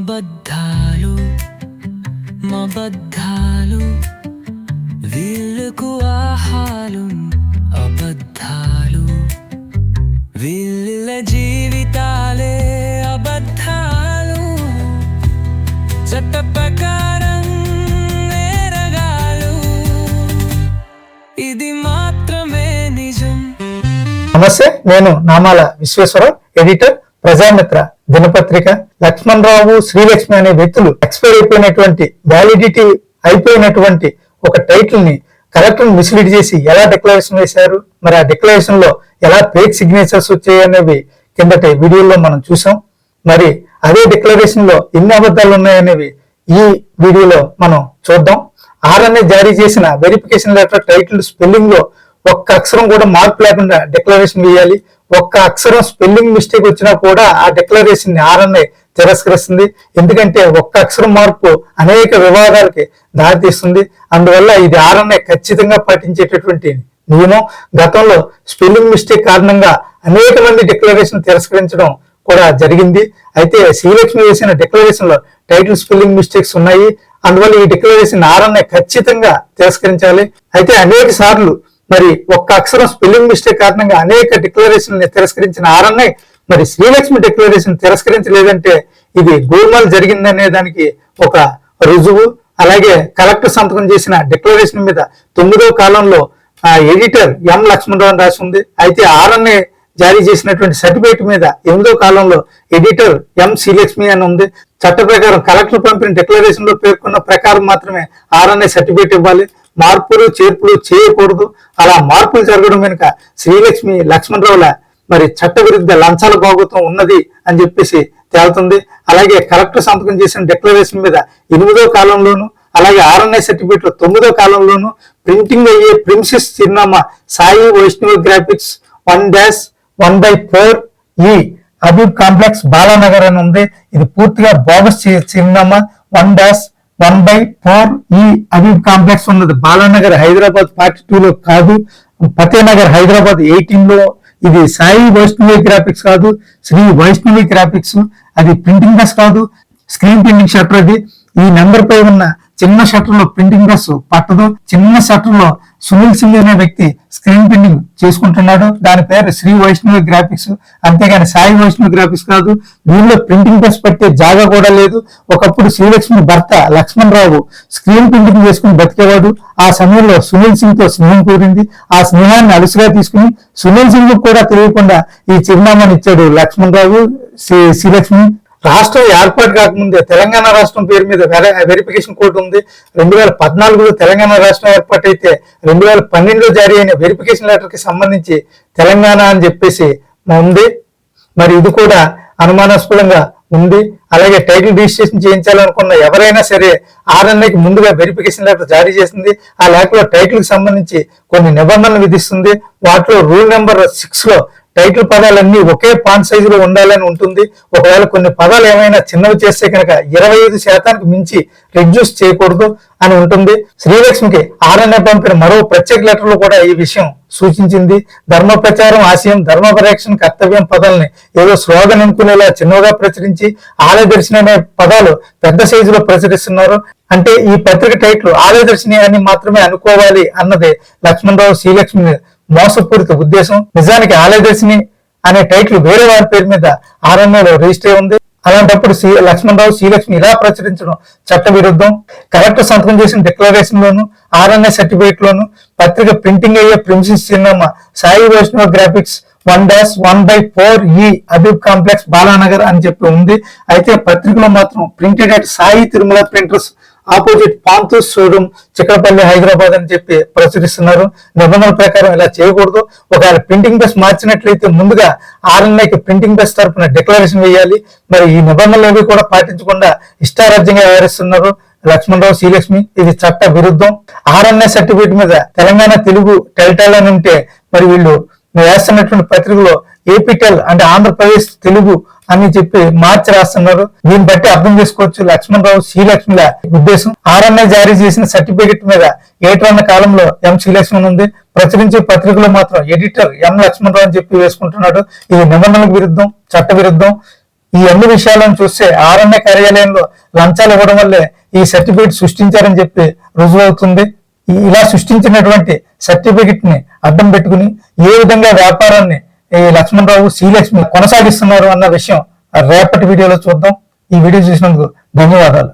అబద్ధాలు మబద్ధాలు వీళ్ళకు ఆహాలు అబద్ధాలు. వీళ్ళ జీవితాలే అబద్ధాలు. చట్ట ప్రకారం నేరగాలు ఇది మాత్రమే నిజం. నమస్తే నేను నామాల విశ్వేశ్వరం ఎడిటర్ ప్రజామిత్ర దినపత్రిక లక్ష్మణ్ రావు శ్రీలక్ష్మి అనే వ్యక్తులు ఎక్స్పైర్ అయిపోయినటువంటి వ్యాలిడిటీ అయిపోయినటువంటి ఒక టైటిల్ని కలెక్టర్ మిస్లీడ్ చేసి ఎలా డిక్లరేషన్ వేశారు? మరి ఆ డిక్లరేషన్లో ఎలా ఫేక్ సిగ్నేచర్స్ వచ్చాయి అనేవి కిందటి వీడియోలో మనం చూసాం. మరి అదే డిక్లరేషన్లో ఎన్ని అబద్ధాలు ఉన్నాయనేవి ఈ వీడియోలో మనం చూద్దాం. ఆర్ఎన్ఏ జారీ చేసిన వెరిఫికేషన్ లెటర్ టైటిల్ స్పెల్లింగ్లో ఒక్క అక్షరం కూడా మార్పు లేకుండా డిక్లరేషన్ వేయాలి. ఒక్క అక్షరం స్పెల్లింగ్ మిస్టేక్ వచ్చినా కూడా ఆ డిక్లరేషన్ని ఆర్ఎన్ఏ తిరస్కరిస్తుంది. ఎందుకంటే ఒక్క అక్షరం మార్పు అనేక వివాదాలకి దారితీస్తుంది. అందువల్ల ఇది ఆర్ఎన్ఏ ఖచ్చితంగా పాటించేటటువంటి నియమం. గతంలో స్పెల్లింగ్ మిస్టేక్ కారణంగా అనేక మంది డిక్లరేషన్ తిరస్కరించడం కూడా జరిగింది. అయితే శ్రీలక్ష్మి వేసిన డిక్లరేషన్లో టైటిల్ స్పెల్లింగ్ మిస్టేక్స్ ఉన్నాయి. అందువల్ల ఈ డిక్లరేషన్ ఆర్ఎన్ఏ ఖచ్చితంగా తిరస్కరించాలి. అయితే అనేక సార్లు మరి ఒక్క అక్షరం స్పెల్లింగ్ మిస్టేక్ కారణంగా అనేక డిక్లరేషన్ తిరస్కరించిన ఆర్ఎన్ఐ మరి శ్రీలక్ష్మి డిక్లరేషన్ తిరస్కరించలేదంటే ఇది గోల్మాల్ జరిగిందనే దానికి ఒక రుజువు. అలాగే కలెక్టర్ సంతకం చేసిన డిక్లరేషన్ మీద తొమ్మిదో కాలంలో ఆ ఎడిటర్ ఎం లక్ష్మణరావు అని రాసి ఉంది. అయితే ఆర్ఎన్ఏ జారీ చేసినటువంటి సర్టిఫికేట్ మీద ఎనిమిదో కాలంలో ఎడిటర్ ఎం శ్రీలక్ష్మి అని ఉంది. చట్ట ప్రకారం కలెక్టర్ పంపిన డిక్లరేషన్లో పేర్కొన్న ప్రకారం మాత్రమే ఆర్ఎన్ఏ సర్టిఫికేట్ ఇవ్వాలి. మార్పులు చేర్పులు చేయకూడదు. అలా మార్పులు జరగడం వెనుక శ్రీలక్ష్మి లక్ష్మణరావుల మరి చట్ట విరుద్ధ లంచాల భాగోతం ఉన్నది అని చెప్పేసి తేలుతుంది. అలాగే కలెక్టర్ సంతకం చేసిన డిక్లరేషన్ మీద ఎనిమిదో కాలంలోనూ అలాగే ఆర్ఎన్ఐ సర్టిఫికేట్లో తొమ్మిదో కాలంలోనూ ప్రింటింగ్ అయ్యే ప్రిన్సెస్ చిరునామా Sai Vaishnava graphics one dash one by four ఈ అబీబ్ కాంప్లెక్స్ బాలానగర్ అని ఉంది. ఇది పూర్తిగా బోగస్ చిరునామా one dash one by four ఈ అబీబ్ కాంప్లెక్స్ ఉన్నది. బాలానగర్ హైదరాబాద్ ఫార్టీ టూ లో కాదు. ఫతేనగర్ హైదరాబాద్ ఎయిటీన్లో ఇది సాయి వైష్ణవి గ్రాఫిక్స్ కాదు. శ్రీ వైష్ణవి గ్రాఫిక్స్. అది ప్రింటింగ్ ప్రెస్ కాదు. స్క్రీన్ ప్రింటింగ్ షట్టర్ అది ఈ నెంబర్ పై ఉన్న చిన్న షట్టర్లో ప్రింటింగ్ ప్రెస్ పట్టదు. చిన్న షట్టర్లో సునీల్ సింగ్ అనే వ్యక్తి స్క్రీన్ ప్రింటింగ్ చేసుకుంటున్నాడు. దాని పేరు శ్రీ వైష్ణవి గ్రాఫిక్స్. అంతేగాని సాయి వైష్ణవి గ్రాఫిక్స్ కాదు. దీనిలో ప్రింటింగ్ ప్రెస్ పట్టే జాగా కూడా లేదు. ఒకప్పుడు శ్రీలక్ష్మి భర్త లక్ష్మణ్ రావు స్క్రీన్ ప్రింటింగ్ చేసుకుని బతికేవాడు. ఆ సమయంలో సునీల్ సింగ్తో స్నేహం కూరింది ఆ స్నేహాన్ని అలుసుగా తీసుకుని సునీల్ సింగ్ కూడా తెలియకుండా ఈ చిరునామాని ఇచ్చాడు లక్ష్మణ్ రావు శ్రీ- శ్రీలక్ష్మి. రాష్ట్రం ఏర్పాటు కాకముందే తెలంగాణ రాష్ట్రం పేరు మీద వెరిఫికేషన్ కోడ్ ఉంది. రెండు వేల పద్నాలుగులో తెలంగాణ రాష్ట్రం ఏర్పాటు అయితే రెండు వేల పన్నెండులో జారీ అయిన వెరిఫికేషన్ లెటర్కి సంబంధించి తెలంగాణ అని చెప్పేసి ఉంది. మరి ఇది కూడా అనుమానాస్పదంగా ఉంది. అలాగే టైటిల్ రిజిస్ట్రేషన్ చేయించాలనుకున్న ఎవరైనా సరే ఆర్ఎన్ఐకి ముందుగా వెరిఫికేషన్ లెటర్ జారీ చేసింది. ఆ లేఖలో టైటిల్కి సంబంధించి కొన్ని నిబంధనలు విధిస్తుంది. వాటిలో రూల్ నెంబర్ సిక్స్లో టైటిల్ పదాలన్నీ ఒకే పాన్ సైజులో ఉండాలని ఉంటుంది. ఒకవేళ కొన్ని పదాలు ఏమైనా చిన్నవి చేస్తే కనుక ఇరవై ఐదు శాతానికి మించి రెడ్యూస్ చేయకూడదు అని ఉంటుంది. శ్రీలక్ష్మికి ఆర్ఎన్ఏ పంపిన మరో ప్రత్యేక లెటర్లో కూడా ఈ విషయం సూచించింది. ధర్మ ప్రచారం ఆశయం ధర్మ పరిరక్షణ కర్తవ్యం పదాలని ఏదో స్లోగన్ అనుకునేలా చిన్నగా ప్రచురించి ఆలయదర్శిని అనే పదాలు పెద్ద సైజులో ప్రచురిస్తున్నారు. అంటే ఈ పత్రిక టైటిల్ ఆలయదర్శిని అని మాత్రమే అనుకోవాలి అన్నది లక్ష్మణరావు శ్రీలక్ష్మి మోసపూరిత ఉద్దేశం నిజానికి ఆలయదర్శిని అనే టైటిల్ వేరే వారి పేరు మీద ఆర్ఎన్ఏలో రిజిస్టర్ ఉంది. అలాంటప్పుడు సి లక్ష్మణరావు శ్రీలక్ష్మి ఇలా ప్రచురించడం చట్ట విరుద్ధం కలెక్టర్ సంతకం చేసిన డిక్లరేషన్ లోను ఆర్ఎన్ఏ సర్టిఫికేట్ లోను పత్రిక ప్రింటింగ్ అయ్యే ప్రిన్సిస్ చిన్నమ్మ Sai Vaishnava graphics one dash one by four ఈ అబీబ్ కాంప్లెక్స్ బాలానగర్ అని చెప్పి ఉంది. అయితే పత్రికలో మాత్రం printed at Sai Tirumala printers opposite పాంతు showroom Chikkadpally Hyderabad అని చెప్పి ప్రచురిస్తున్నారు. నిబంధనల ప్రకారం ఇలా చేయకూడదు. ఒకవేళ ప్రింటింగ్ ప్రెస్ మార్చినట్లయితే ముందుగా ఆర్ఎన్ఐకి ప్రింటింగ్ ప్రెస్ తరఫున డిక్లరేషన్ వేయాలి. మరి ఈ నిబంధనలు ఏవి కూడా పాటించకుండా ఇష్టారాజ్యంగా వ్యవహరిస్తున్నారు. లక్ష్మణరావు శ్రీలక్ష్మి ఇది చట్ట విరుద్ధం. ఆర్ఎన్ఐ సర్టిఫికేట్ మీద తెలంగాణ తెలుగు టెల్టెల్ అని ఉంటే మరి వీళ్ళు వేస్తున్నటువంటి పత్రికలో ఏపీటెల్ అంటే ఆంధ్రప్రదేశ్ తెలుగు అని చెప్పి మార్చి రాస్తున్నారు. దీన్ని బట్టి అర్థం చేసుకోవచ్చు. లక్ష్మణరావు శ్రీలక్ష్మిల ఉద్దేశం. ఆర్ఎన్ఐ జారీ చేసిన సర్టిఫికెట్ మీద ఏటన్న కాలంలో ఎం శ్రీలక్ష్మణ్ ఉంది. ప్రచురించే పత్రికలో మాత్రం ఎడిటర్ ఎం లక్ష్మణరావు అని చెప్పి వేసుకుంటున్నాడు. ఇది నిబంధనలకు విరుద్ధం చట్ట విరుద్ధం ఈ అన్ని విషయాలను చూస్తే ఆర్ఎన్ఏ కార్యాలయంలో లంచాలు ఇవ్వడం వల్లే ఈ సర్టిఫికేట్ సృష్టించారని చెప్పి రుజువు అవుతుంది ఇలా సృష్టించినటువంటి సర్టిఫికెట్ని అడ్డం పెట్టుకుని ఏ విధంగా వ్యాపారాన్ని ఈ లక్ష్మణరావు శ్రీలక్ష్మి కొనసాగిస్తున్నారు అన్న విషయం రేపటి వీడియోలో చూద్దాం. ఈ వీడియో చూసినందుకు ధన్యవాదాలు.